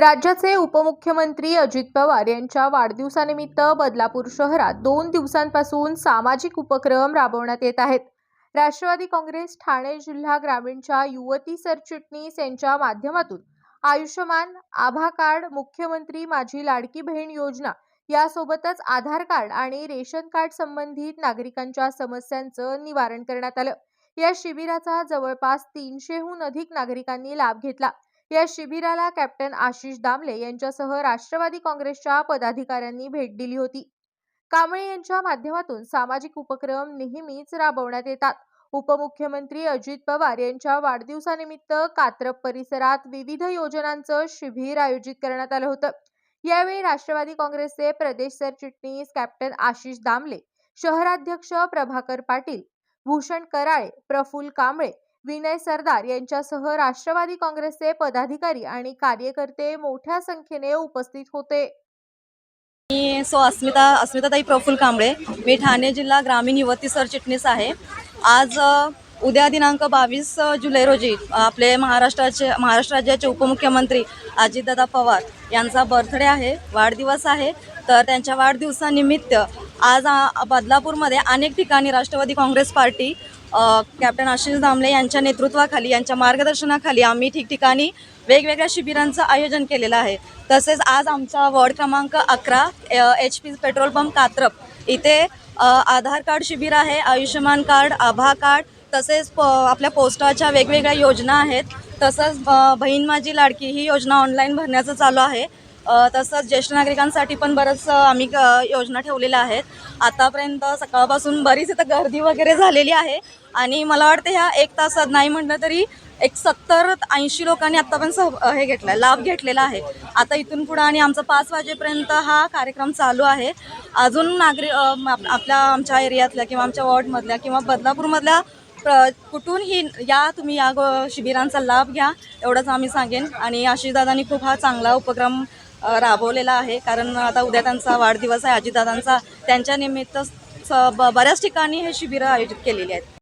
राज्याचे उपमुख्यमंत्री अजित पवार यांच्या वाढदिवसानिमित्त बदलापूर शहरात दोन दिवसांपासून सामाजिक उपक्रम राबवण्यात येत आहेत. राष्ट्रवादी काँग्रेस ठाणे जिल्हा ग्रामीणच्या युवती सरचिटणीस यांच्या माध्यमातून आयुष्यमान आभा कार्ड मुख्यमंत्री माझी लाडकी बहीण योजना यासोबतच आधार कार्ड आणि रेशन कार्ड संबंधित नागरिकांच्या समस्यांचं निवारण करण्यात आलं. या शिबिराचा जवळपास तीनशेहून अधिक नागरिकांनी लाभ घेतला. या शिबिराला कॅप्टन आशिष दामले यांच्यासह राष्ट्रवादी काँग्रेसच्या पदाधिकाऱ्यांनी भेट दिली होती. कांबळे यांच्या माध्यमातून सामाजिक उपक्रम नेहमीच राबवण्यात येतात. उपमुख्यमंत्री अजित पवार यांच्या वाढदिवसानिमित्त कात्रप परिसरात विविध योजनांचं शिबिर आयोजित करण्यात आलं होतं. यावेळी राष्ट्रवादी काँग्रेसचे प्रदेश सरचिटणीस कॅप्टन आशिष दामले शहराध्यक्ष प्रभाकर पाटील भूषण कराळे प्रफुल्ल कांबळे विनय सरदार यांच्यासह राष्ट्रवादी काँग्रेसचे पदाधिकारी आणि कार्यकर्ते मोठ्या संख्येने उपस्थित होते. मी सो अस्मिता अस्मिताताई प्रफुल कांबळे. मी ठाणे जिल्हा ग्रामीण युवती सरचिटणीस आहे. आज उद्या दिनांक बावीस जुलै रोजी आपले महाराष्ट्राचे महाराष्ट्र राज्याचे उपमुख्यमंत्री अजितदादा पवार यांचा बर्थडे आहे वाढदिवस आहे. तर त्यांच्या वाढदिवसानिमित्त आज बदलापूरमध्ये अनेक ठिकाणी Rashtrawadi Congress party captain Ashish Damle यांच्या नेतृत्वाखाली यांच्या मार्गदर्शनाखाली आम्ही ठिकठिकाणी वेगवेगळ्या शिबिरांचं आयोजन केलेलं आहे. तसेच आज आमचा वॉर्ड क्रमांक अकरा H P petrol pump Katrap इथे आधार कार्ड शिबिर आहे आयुष्यमान कार्ड आभा कार्ड तसेच प आपल्या पोस्टाच्या वेगवेगळ्या योजना आहेत. तसंच बहीण माझी लाडकी ही योजना ऑनलाईन भरण्याचं चालू आहे. तसंच ज्येष्ठ नागरिकांसाठी पण बरंच आम्ही योजना ठेवलेल्या आहेत. आतापर्यंत सकाळपासून बरीच इथं गर्दी वगैरे झालेली आहे. आणि मला वाटतं ह्या एक तासात नाही म्हटलं तरी एक सत्तर ऐंशी लोकांनी आत्तापर्यंत सह हे घेतला आहे लाभ घेतलेला आहे. आता इथून पुढं आणि आमचा पाच वाजेपर्यंत हा कार्यक्रम चालू आहे. अजून नागरिक आपल्या आमच्या एरियातल्या किंवा आमच्या वॉर्डमधल्या किंवा बदलापूरमधल्या प्र कुठूनही या तुम्ही या शिबिरांचा लाभ घ्या एवढंच आम्ही सांगेन. आणि आशिषदादांनी खूप हा चांगला उपक्रम राबवलेला आहे. कारण आता उद्या त्यांचा वाढदिवस आहे. अजितदादांचा त्यांच्या निमित्त स- ब- बऱ्याच ठिकाणी हे शिबिरं आयोजित केलेली आहेत.